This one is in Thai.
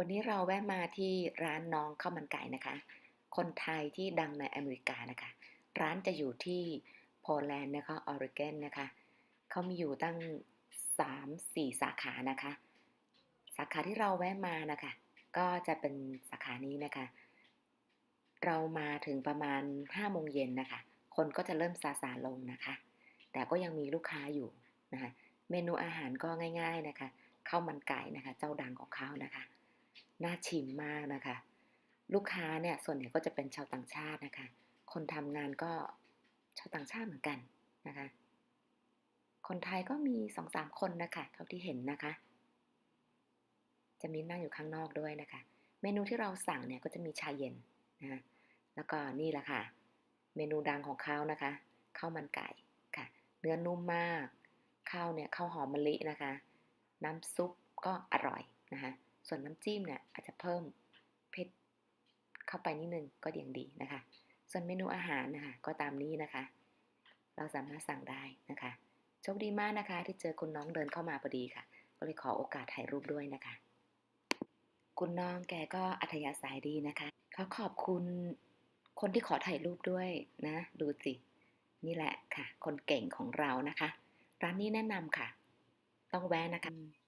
วันนี้เราแวะมาที่ร้านน้องข้าวมันไก่นะคะ คนไทยที่ดังในอเมริกานะคะ ร้านจะอยู่ที่โพแลนด์นะคะออริเกนนะคะ เขามีอยู่ตั้ง 3-4 สาขานะคะ สาขาที่เราแวะมานะคะ ก็จะเป็นสาขานี้นะคะ เรามาถึงประมาณ5โมงเย็นนะคะ คนก็จะเริ่มซาซาลงนะคะ แต่ก็ยังมีลูกค้าอยู่นะคะ เมนูอาหารก็ง่าย ๆนะคะข้าวมันไก่นะคะ เจ้าดังของเขานะคะ น่าชิมมากนะคะ ลูกค้าเนี่ยส่วนใหญ่ก็จะเป็นชาวต่างชาตินะคะ คนทำงานก็ชาวต่างชาติเหมือนกันนะคะ คนไทยก็มีสองสามคนนะคะเท่าที่เห็นนะคะ จะมีนั่งอยู่ข้างนอกด้วยนะคะ เมนูที่เราสั่งเนี่ยก็จะมีชาเย็นนะแล้วก็นี่แหละค่ะ เมนูดังของเขานะคะข้าวมันไก่ค่ะ เนื้อนุ่มมากข้าวเนี่ยข้าวหอมมะลินะคะ น้ำซุปก็อร่อยนะคะ ส่วนน้ำจิ้มเนี่ยอาจจะเพิ่มเผ็ดเข้าไปนิดนึงก็ยังดีนะคะ ส่วนเมนูอาหารนะคะก็ตามนี้นะคะ เราสามารถสั่งได้นะคะโชคดีมากนะคะ ที่เจอคุณน้องเดินเข้ามาพอดีค่ะ ก็เลยขอโอกาสถ่ายรูปด้วยนะคะ คุณน้องแกก็อัธยาศัยดีนะคะเขาขอบคุณคนที่ขอถ่ายรูปด้วยนะ ดูสินี่แหละค่ะ คนเก่งของเรานะคะ ร้านนี้แนะนำค่ะ ต้องแวะนะคะ